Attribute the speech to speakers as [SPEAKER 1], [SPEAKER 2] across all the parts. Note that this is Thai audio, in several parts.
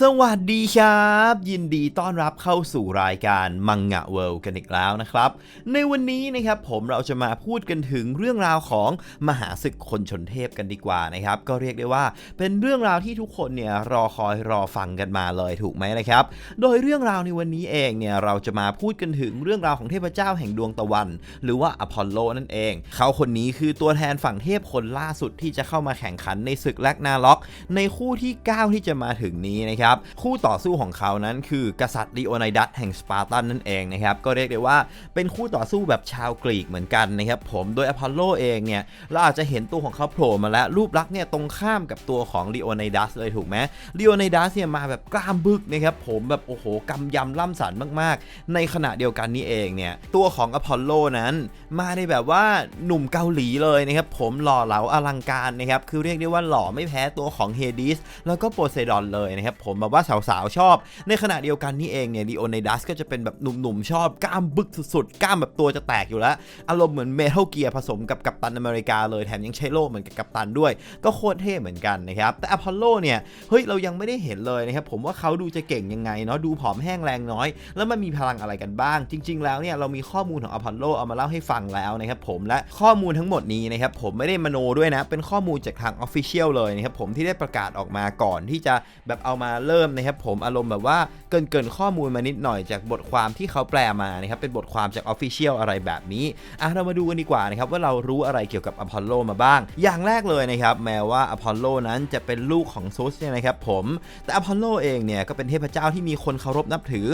[SPEAKER 1] สวัสดีครับ ยินดีต้อนรับเข้าสู่รายการมังงะเวิลด์กันอีกแล้วนะครับ ในวันนี้นะครับผมเราจะมาพูดกันถึงเรื่องราวของมหาศึกคนชนเทพกันดีกว่านะครับ ก็เรียกได้ว่าเป็นเรื่องราวที่ทุกคนเนี่ยรอคอยรอฟังกันมาเลยถูกไหมนะครับ โดยเรื่องราวในวันนี้เองเนี่ยเราจะมาพูดกันถึงเรื่องราวของเทพเจ้าแห่งดวงตะวัน หรือว่าอพอลโลนั่นเอง เขาคนนี้คือตัวแทนฝั่งเทพคนล่าสุดที่จะเข้ามาแข่งขันในศึกแลกนาล็อก ในคู่ที่ 9 ที่จะมาถึงนี้นะครับคู่ต่อสู้ของเขานั้นคือกษัตริย์ลีโอไนดัสแห่งสปาร์ตันนั่นเองนะครับ ก็เรียกได้ว่าเป็นคู่ต่อสู้แบบชาวกรีกเหมือนกันนะครับผมโดยอพอลโลเองเนี่ยเราอาจจะเห็นตัวของเขาโผล่มาแล้วรูปลักษณ์เนี่ยตรงข้ามกับตัวของลีโอไนดัสเลยถูกไหมลีโอไนดัสเนี่ยมาแบบกล้ามบึกนะครับผมแบบโอ้โหกำยำล่ำสันมากๆ ในขณะเดียวกันนี้เองเนี่ยตัวของอพอลโลนั้นมาในแบบว่าหนุ่มเกาหลีเลยนะครับผมหล่อเหลาอลังการนะครับคือเรียกได้ว่าหล่อไม่แพ้ตัวของเฮดิสแล้วก็โปเซดอนเลยนะครับผมแบบว่าสาวๆชอบ ในขณะเดียวกันนี่เองเนี่ยลีโอไนดัสก็จะเป็นแบบหนุ่มๆชอบกล้ามบึกสุดๆกล้ามแบบตัวจะแตกอยู่แล้ว อารมณ์เหมือนเมทัลเกียร์ผสมกับกัปตันอเมริกาเลยแถมยังใช้โล่เหมือนกับกัปตันด้วย ก็โคตรเท่เหมือนกันนะครับแต่อพอลโลเนี่ยเฮ้ยเรายังไม่ได้เห็นเลยนะครับผมว่าเขาดูจะเก่งยังไงเนาะดูผอมแห้งแรงน้อย แล้วมันมีพลังอะไรกันบ้าง จริง ๆ แล้วเนี่ยเรามีข้อมูลของอพอลโลเอามาเล่าให้ฟังแล้วนะครับผมและข้อมูลทั้งหมดนี้นะครับผมไม่ได้มโนด้วยนะเป็นข้อมูลจากทางออฟฟิเชียลเลยนะครับผมที่ได้ประกาศออกมาก่อนที่จะแบบเอามาเริ่มนะครับผมอารมณ์แบบว่าเกินเกินข้อมูลมานิดหน่อยจากบทความที่เขาแปลมานะครับเป็นบทความจากออฟฟิเชียลอะไรแบบนี้อะเรามาดูกันดีกว่านะครับว่าเรารู้อะไรเกี่ยวกับอพอลโลมาบ้าง อย่างแรกเลยนะครับแม้ว่าอพอลโลนั้นจะเป็นลูกของซุสเนี่ยนะครับผมแต่อพอลโลเองเนี่ยก็เป็นเทพเจ้าที่มีคนเคารพนับถือ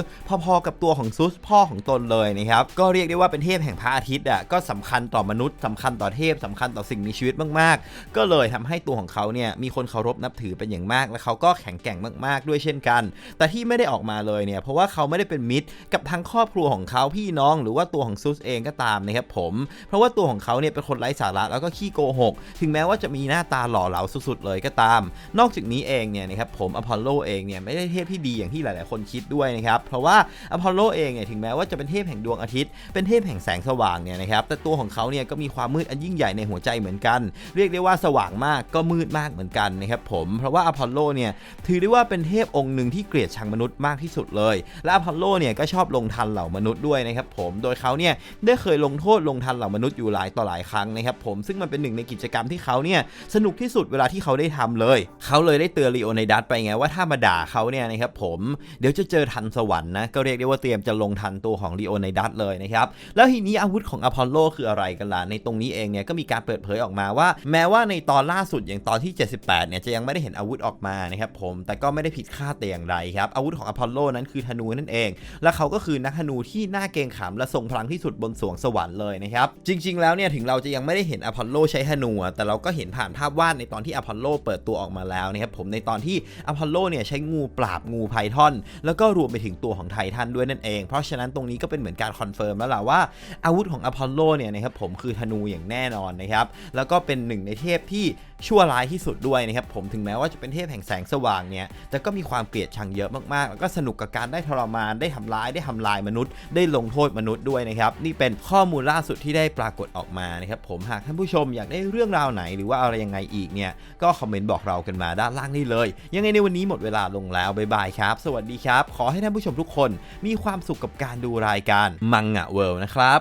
[SPEAKER 1] พอๆกับตัวของซุสพ่อของตนเลยนะครับก็เรียกได้ว่าเป็นเทพแห่งพระอาทิตย์อะก็สำคัญต่อมนุษย์สำคัญต่อเทพสำคัญต่อสิ่งมีชีวิตมากๆ ก็เลยทำให้ตัวของเขาเนี่ยมีคนเคารพนับถือเป็นอย่างมาก และเขาก็แข็งแกร่งมากๆด้วยเช่นกัน แต่ที่ไม่ได้ออกมาเลยเนี่ยเพราะว่าเขาไม่ได้เป็นมิตรกับทั้งครอบครัวของเขาพี่น้อง หรือว่าตัวของซุสเองก็ตามนะครับผม เพราะว่าตัวของเขาเนี่ยเป็นคนไร้สาระแล้วก็ขี้โกหก ถึงแม้ว่าจะมีหน้าตาหล่อเหลาสุดๆเลยก็ตาม นอกจากนี้เองเนี่ยนะครับผมอพอลโลเองเนี่ยไม่ได้เทพที่ดีอย่างที่หลายๆ คนคิดด้วยนะครับเพราะว่าอพอลโลเองเนี่ยถึงแม้ว่าจะเป็นเทพแห่งดวงอาทิตย์ เป็นเทพแห่งแสงสว่างเนี่ยนะครับแต่ตัวของเขาเนี่ยก็มีความมืดอันยิ่งใหญ่ในหัวใจเหมือนกัน เรียกได้ว่าสว่างมากก็มืดมากเหมือนกันนะครับผมเพราะว่าอพอลโลเนี่ยถือได้ว่าเป็นเทพองค์หนึ่งที่เกลียดชังมนุษย์มากที่สุดเลย และอพอลโลเนี่ยก็ชอบลงทันเหล่ามนุษย์ด้วยนะครับผม โดยเขาเนี่ยได้เคยลงโทษลงทันเหล่ามนุษย์อยู่หลายต่อหลายครั้งนะครับผม ซึ่งมันเป็นหนึ่งในกิจกรรมที่เขาเนี่ยสนุกที่สุดเวลาที่เขาได้ทำเลย เขาเลยได้เตือนลีโอไนดัสไปไงว่าถ้ามาด่าเขาเนี่ยนะครับผมเดี๋ยวจะเจอทันสวรรค์นะก็เรียกได้ว่าเตรียมจะลงทันตัวของลีโอไนดัสเลยนะครับแล้วทีนี้อาวุธของอพอลโลคืออะไรกันล่ะในตรงนี้เองเนี่ยก็มีการเปิดเผยออกมาว่า แม้ว่าในตอนล่าสุดอย่างตอนที่ 78เนี่ยจะยังไม่ได้เห็นอาวุธออกมานะครับผมแต่ก็ไม่ได้ผิดคาดแต่อย่างใดครับอาวุธของอพอลโลนั้นคือธนูนั่นเอง และเขาก็คือนักธนูที่น่าเกรงขามและทรงพลังที่สุดบนสวงสวรรค์เลยนะครับจริง ๆ แล้วเนี่ยถึงเราจะยังไม่ได้เห็นอพอลโลใช้ธนูแต่เราก็เห็นผ่านภาพวาดในตอนที่อพอลโลเปิดตัวออกมาแล้วนะครับผมในตอนที่อพอลโลเนี่ยใช้งูปราบงูไพทอน แล้วก็รวมไปถึงตัวของไททันด้วยนั่นเอง เพราะฉะนั้นตรงนี้ก็เป็นเหมือนการคอนเฟิร์มแล้วล่ะว่าอาวุธของอพอลโลเนี่ยนะครับผมคือธนูอย่างแน่นอนนะครับแล้วก็เป็นหนึ่งในเทพที่ชั่วร้ายที่สุดด้วยนะครับผมถึงแม้ว่าจะเป็นเทพแห่งแสงสว่างเนี่ยแต่กก็มีความเกลียดชังเยอะมากๆ แล้วก็สนุกกับการได้ทรมานได้ทำร้ายได้ทำลายมนุษย์ ได้ลงโทษมนุษย์ด้วยนะครับนี่เป็นข้อมูลล่าสุดที่ได้ปรากฏออกมานะครับผมหากท่านผู้ชมอยากได้เรื่องราวไหนหรือว่าอะไรยังไงอีกเนี่ยก็คอมเมนต์บอกเรากันมาด้านล่างได้เลย ยังไงในวันนี้หมดเวลาลงแล้วบ๊ายบายครับ สวัสดีครับ ขอให้ท่านผู้ชมทุกคนมีความสุขกับการดูรายการมังงะเวิลด์นะครับ